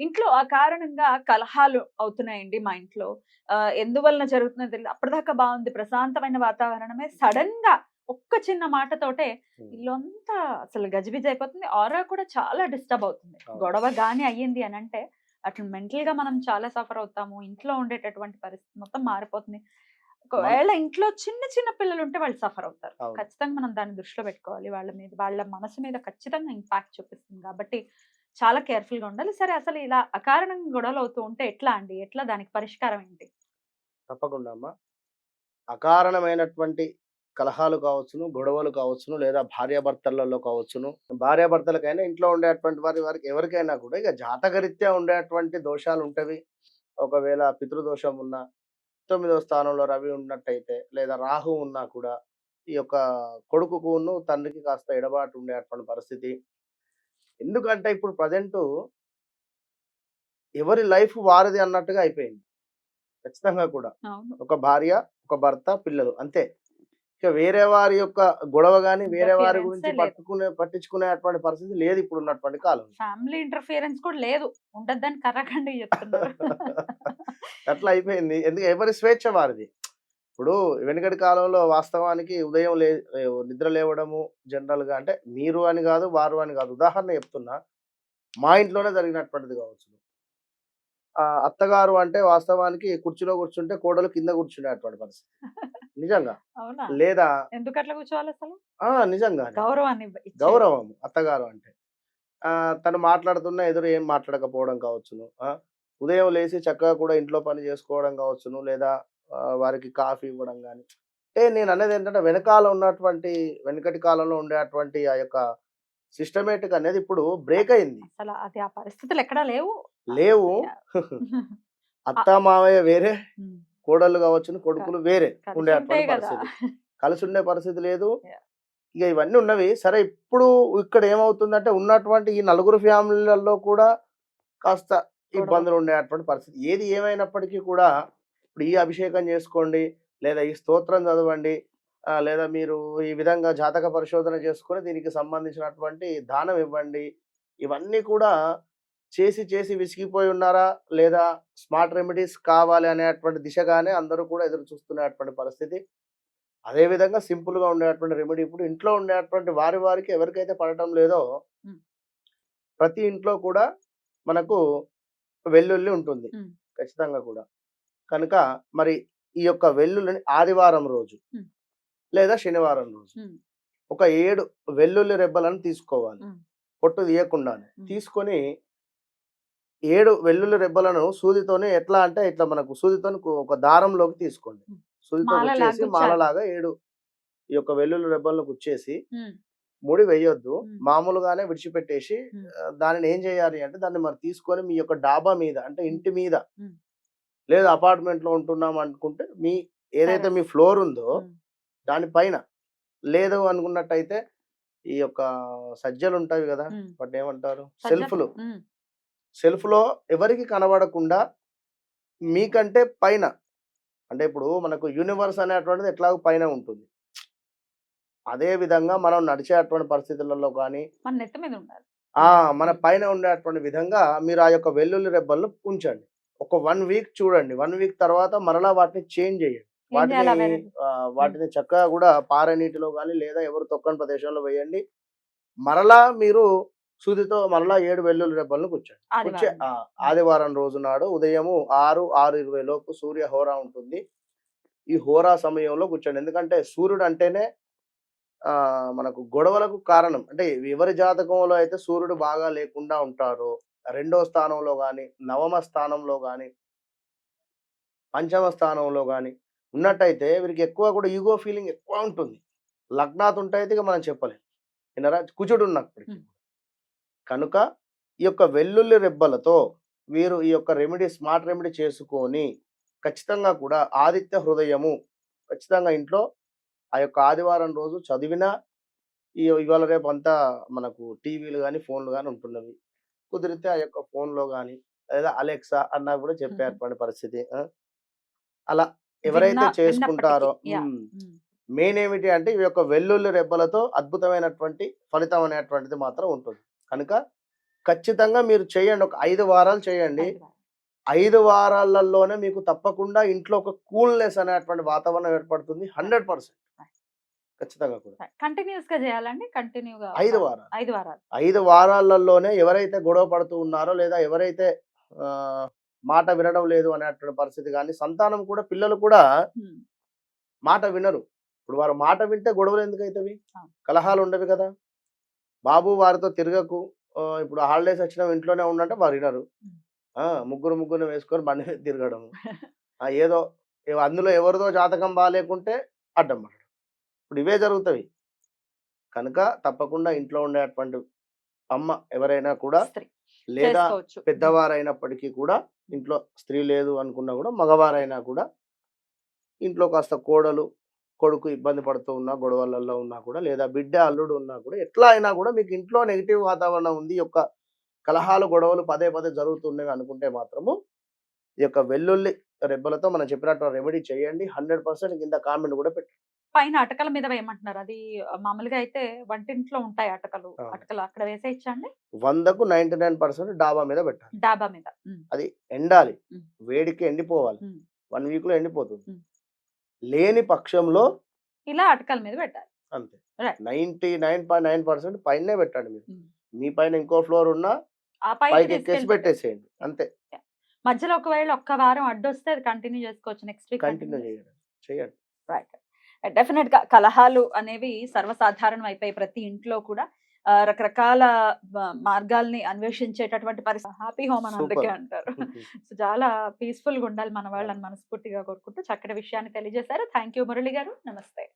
ఇంట్లో ఆ కారణంగా కలహాలు అవుతున్నాయండి మా ఇంట్లో. ఎందువలన జరుగుతుందో తెలియదు. అప్పటిదాకా బాగుంది. ప్రశాంతమైన వాతావరణమే. సడన్గా ఒక్క చిన్న మాటతోటే ఇల్లు అంతా అసలు గజిబిజి అయిపోతుంది. ఆరా కూడా చాలా డిస్టర్బ్ అవుతుంది. గొడవ గాని అయ్యింది అని అంటే అట్లా మెంటల్గా మనం చాలా సఫర్ అవుతాము. ఇంట్లో ఉండేటటువంటి పరిస్థితి మొత్తం మారిపోతుంది. ఒకవేళ ఇంట్లో చిన్న చిన్న పిల్లలు ఉంటే వాళ్ళు సఫర్ అవుతారు. ఖచ్చితంగా మనం దాన్ని దృష్టిలో పెట్టుకోవాలి. వాళ్ళ మీద వాళ్ళ మనసు మీద ఖచ్చితంగా ఇంపాక్ట్ చూపిస్తుంది. కాబట్టి చాలా కేర్ఫుల్గా ఉండాలి. సరే అసలు ఇలా అకారణంగా గొడవలు అవుతూ ఉంటే ఎట్లా అండి? ఎట్లా దానికి పరిష్కారం ఏంటి? తప్పకుండా అమ్మా. అకారణమైనటువంటి కలహాలు కావచ్చును గొడవలు కావచ్చును లేదా భార్యాభర్తలలో కావచ్చును. భార్యాభర్తలకైనా ఇంట్లో ఉండేటువంటి వారి వారికి ఎవరికైనా కూడా ఇక జాతకరీత్యా ఉండేటువంటి దోషాలు ఉంటవి ఒకవేళ పితృదోషం ఉన్నా తొమ్మిదవ స్థానంలో రవి ఉన్నట్టయితే లేదా రాహు ఉన్నా కూడా ఈ యొక్క కొడుకుకును తండ్రికి కాస్త ఎడబాటు ఉండేటువంటి పరిస్థితి. ఎందుకంటే ఇప్పుడు ప్రజెంట్ ఎవరి లైఫ్ వారిది అన్నట్టుగా అయిపోయింది. ఖచ్చితంగా కూడా. ఒక భార్య ఒక భర్త పిల్లలు అంతే. ఇక వేరే వారి యొక్క గొడవ గాని వేరే వారి గురించి. పట్టుకునే పట్టించుకునేటువంటి పరిస్థితి లేదు ఇప్పుడు ఉన్నటువంటి కాలం. ఫ్యామిలీ ఇంటర్ఫియరెన్స్ కూడా లేదు. ఉండద్దని కర్రకండి చెప్తున్నారు. అట్లా అయిపోయింది. ఎందుకు? ఎవరి స్వేచ్ఛ వారిది. ఇప్పుడు వెనుకటి కాలంలో వాస్తవానికి ఉదయం లే నిద్ర లేవడము జనరల్గా అంటే మీరు అని కాదు వారు అని కాదు. ఉదాహరణ చెప్తున్నా. మా ఇంట్లోనే జరిగినటువంటిది కావచ్చు. ఆ అత్తగారు అంటే వాస్తవానికి కుర్చీలో కూర్చుంటే కోడలు కింద కూర్చునేటువంటి పరిస్థితి. నిజంగా. లేదా ఎందుకు అట్లా కూర్చోవాలి అసలు? నిజంగా గౌరవాన్ని. గౌరవం అత్తగారు అంటే. ఆ! తను మాట్లాడుతున్న ఎదురు ఏం మాట్లాడకపోవడం కావచ్చును. ఉదయం లేచి చక్కగా కూడా ఇంట్లో పని చేసుకోవడం కావచ్చును. లేదా వారికి కాఫీ ఇవ్వడం కానీ అంటే నేను అనేది ఏంటంటే వెనకాల ఉన్నటువంటి వెనకటి కాలంలో ఉండేటువంటి ఆ యొక్క సిస్టమేటిక్ అనేది ఇప్పుడు బ్రేక్ అయింది. అసలు అది ఆ పరిస్థితులు ఎక్కడా లేవు. లేవు. అత్త మావయ్య వేరే ఉమ్. కోడళ్ళు కావచ్చును కొడుకులు వేరే ఉండేటువంటి పరిస్థితి కలిసి ఉండే పరిస్థితి. లేదు. ఇక ఇవన్నీ ఉన్నవి. సరే ఇప్పుడు ఇక్కడ ఏమవుతుందంటే ఉన్నటువంటి ఈ నలుగురు ఫ్యామిలీలలో కూడా కాస్త ఇబ్బందులు ఉండేటువంటి పరిస్థితి. ఏది ఏమైనప్పటికీ కూడా ఇప్పుడు ఈ అభిషేకం చేసుకోండి లేదా ఈ స్తోత్రం చదవండి లేదా మీరు ఈ విధంగా జాతక పరిశోధన చేసుకొని దీనికి సంబంధించినటువంటి దానం ఇవ్వండి. ఇవన్నీ కూడా చేసి చేసి విసిగిపోయి ఉన్నారా? లేదా స్మార్ట్ రెమెడీస్ కావాలి అనేటువంటి దిశగానే అందరూ కూడా ఎదురు చూస్తున్నటువంటి పరిస్థితి. అదే విధంగా సింపుల్గా ఉండేటువంటి రెమెడీ ఇప్పుడు ఇంట్లో ఉండేటువంటి వారి వారికి ఎవరికైతే పడటం లేదో. ప్రతి ఇంట్లో కూడా మనకు వెల్లుల్లి ఉంటుంది. ఖచ్చితంగా కూడా. కనుక మరి ఈ యొక్క వెల్లుల్లిని ఆదివారం రోజు. లేదా శనివారం రోజు. ఒక ఏడు వెల్లుల్లి రెబ్బలను తీసుకోవాలి. పొట్టు తీయకుండానే. తీసుకొని ఏడు వెల్లుల్లి రెబ్బలను సూదితోని ఎట్లా అంటే ఇట్లా మనకు సూదితోని ఒక దారంలోకి తీసుకోండి. సూదితో గుచ్చాలి. మాలలాగా ఏడు ఈ యొక్క వెల్లుల్లి రెబ్బలను గుచ్చేసి ఉమ్. ముడి వేయొద్దు. మామూలుగానే విడిచిపెట్టేసి దానిని ఏం చేయాలి అంటే దాన్ని మరి తీసుకొని మీ యొక్క డాబా మీద అంటే ఇంటి మీద. లేదా అపార్ట్మెంట్లో ఉంటున్నాం అనుకుంటే మీ ఏదైతే. మీ ఫ్లోర్ ఉందో. దానిపైన లేదు అనుకున్నట్టయితే ఈ యొక్క సజ్జలు ఉంటాయి కదా. వాటిని ఏమంటారు. సెల్ఫ్లు ఉమ్. సెల్ఫ్లో ఎవరికి కనబడకుండా మీకంటే పైన అంటే ఇప్పుడు మనకు యూనివర్స్ అనేటువంటిది ఎట్లాగో పైన ఉంటుంది అదే విధంగా మనం నడిచేటువంటి పరిస్థితులలో కానీ మన నెత్తి మీద ఉండాలి ఆ మన పైన ఉండేటువంటి విధంగా మీరు ఆ యొక్క వెల్లుల్లి రెబ్బలను ఉంచండి ఒక వన్ వీక్ చూడండి. వన్ వీక్ తర్వాత మరలా వాటిని చేంజ్ చేయండి. వాటిని వాటిని చక్కగా కూడా పారే నీటిలో కానీ లేదా ఎవరు తొక్కని ప్రదేశంలో వేయండి. మరలా మీరు సూదితో మరలా ఏడు వెల్లుల్లి రెబ్బలను కూర్చోండి. వచ్చే ఆదివారం. రోజు నాడు ఉదయము ఆరు ఆరు ఇరవై లోపు సూర్య హోరా ఉంటుంది. ఈ హోరా సమయంలో కూర్చోండి. ఎందుకంటే సూర్యుడు అంటేనే ఆ మనకు గొడవలకు కారణం. అంటే ఎవరి జాతకంలో అయితే సూర్యుడు బాగా లేకుండా ఉంటారో రెండో స్థానంలో కానీ నవమ స్థానంలో కానీ పంచమ స్థానంలో కానీ ఉన్నట్టయితే వీరికి ఎక్కువ కూడా ఈగో ఫీలింగ్ ఎక్కువ ఉంటుంది. లగ్నాత్ ఉంటే అయితే ఇక మనం చెప్పలేం. వినరా కుజుడు ఉన్నప్పటికీ ఉం. కనుక ఈ యొక్క వెల్లుల్లి రెబ్బలతో వీరు ఈ యొక్క రెమెడీ స్మార్ట్ రెమెడీ చేసుకొని ఖచ్చితంగా కూడా ఆదిత్య హృదయము ఖచ్చితంగా ఇంట్లో ఆ యొక్క ఆదివారం రోజు చదివిన ఈ ఇవాళ రేపు అంతా మనకు టీవీలు కానీ ఫోన్లు కానీ ఉంటున్నవి. కుదిరితే ఆ యొక్క ఫోన్లో కానీ లేదా అలెక్సా అన్నా కూడా చెప్పేటువంటి పరిస్థితి? అలా ఎవరైతే చేసుకుంటారో. మెయిన్ ఏమిటి అంటే ఈ యొక్క వెల్లుల్లి రెబ్బలతో అద్భుతమైనటువంటి ఫలితం అనేటువంటిది మాత్రం ఉంటుంది. కనుక ఖచ్చితంగా మీరు చేయండి. ఒక ఐదు వారాలు చేయండి. ఐదు వారాలలోనే మీకు తప్పకుండా ఇంట్లో ఒక కూల్నెస్ అనేటువంటి వాతావరణం ఏర్పడుతుంది. Hundred percent. ఖచ్చితంగా కూడా. కంటిన్యూస్గా చేయాలండి. కంటిన్యూగా ఐదు వారాలు. ఐదు వారాలు. ఐదు వారాలలోనే ఎవరైతే గొడవ పడుతూ ఉన్నారో లేదా ఎవరైతే మాట వినడం లేదు అనేటువంటి పరిస్థితి కానీ సంతానం కూడా పిల్లలు కూడా. మాట వినరు. ఇప్పుడు వారు మాట వింటే గొడవలు ఎందుకు అవుతాయి అవును. కలహాలు ఉండవి కదా! బాబు వారితో తిరగకు ఇప్పుడు హాలిడేస్ వచ్చిన ఇంట్లోనే ఉండంటే వారు వినరు. ముగ్గురు ముగ్గురు వేసుకొని బండి తిరగడం ఏదో అందులో ఎవరిదో జాతకం బాగాలేకుంటే అడ్డం పడడం. ఇప్పుడు ఇవే జరుగుతాయి కనుక తప్పకుండా ఇంట్లో ఉండేటువంటి అమ్మ ఎవరైనా కూడా లేదా పెద్దవారైనప్పటికీ కూడా ఇంట్లో స్త్రీ లేదు అనుకున్నా కూడా మగవారైనా కూడా ఇంట్లో కాస్త కోడలు కొడుకు ఇబ్బంది పడుతూ ఉన్నా గొడవలలో ఉన్నా కూడా లేదా బిడ్డ అల్లుడు ఉన్నా కూడా ఎట్లా అయినా కూడా మీకు ఇంట్లో నెగిటివ్ వాతావరణం ఉంది యొక్క కలహాలు గొడవలు పదే పదే జరుగుతున్నాయి అనుకుంటే మాత్రము ఈ యొక్క వెల్లుల్లి రెబ్బలతో మనం చెప్పినట్టు రెమెడీ చేయండి. హండ్రెడ్ పర్సెంట్ కింద కామెంట్ కూడా పెట్టండి. పైన అటకల మీద వేయమంటున్నారు. అది మామూలుగా అయితే వంటింట్లో ఉంటాయి అటకలు. అటకలు అక్కడ వేసేయచ్చండి వందకు నైన్టీ నైన్ పర్సెంట్ డాబా మీద పెట్టాలి. డాబా మీద. అది ఎండాలి. వేడికి ఎండిపోవాలి. వన్ వీక్లో ఎండిపోతుంది. లేని పక్షంలో ఇలా అటకల మీద పెట్టాలి. అంతే. Ninety nine point nine percent పైనే పెట్టండి మీరు. మీ పైన ఇంకో ఫ్లోర్ ఉన్నా ఆ పైకి ఎక్కేసి పెట్టేసేయండి. అంతే. మధ్యలో ఒకవేళ ఒక్క వారం అడ్డొస్తే అది కంటిన్యూ చేసుకోవచ్చు నెక్స్ట్ వీక్ కంటిన్యూ చేయండి చేయండి. రైట్. డెఫినెట్గా కలహాలు అనేవి సర్వసాధారణం అయిపోయి ప్రతి ఇంట్లో కూడా రకరకాల మార్గాల్ని అన్వేషించేటటువంటి పరిస్థితి. హ్యాపీ హోమ్ అని అందుకే. అంటారు. సో చాలా పీస్ఫుల్గా ఉండాలి మన వాళ్ళని మనస్ఫూర్తిగా కోరుకుంటూ చక్కటి విషయాన్ని తెలియజేశారు. థ్యాంక్ యూ మురళి గారు. నమస్తే.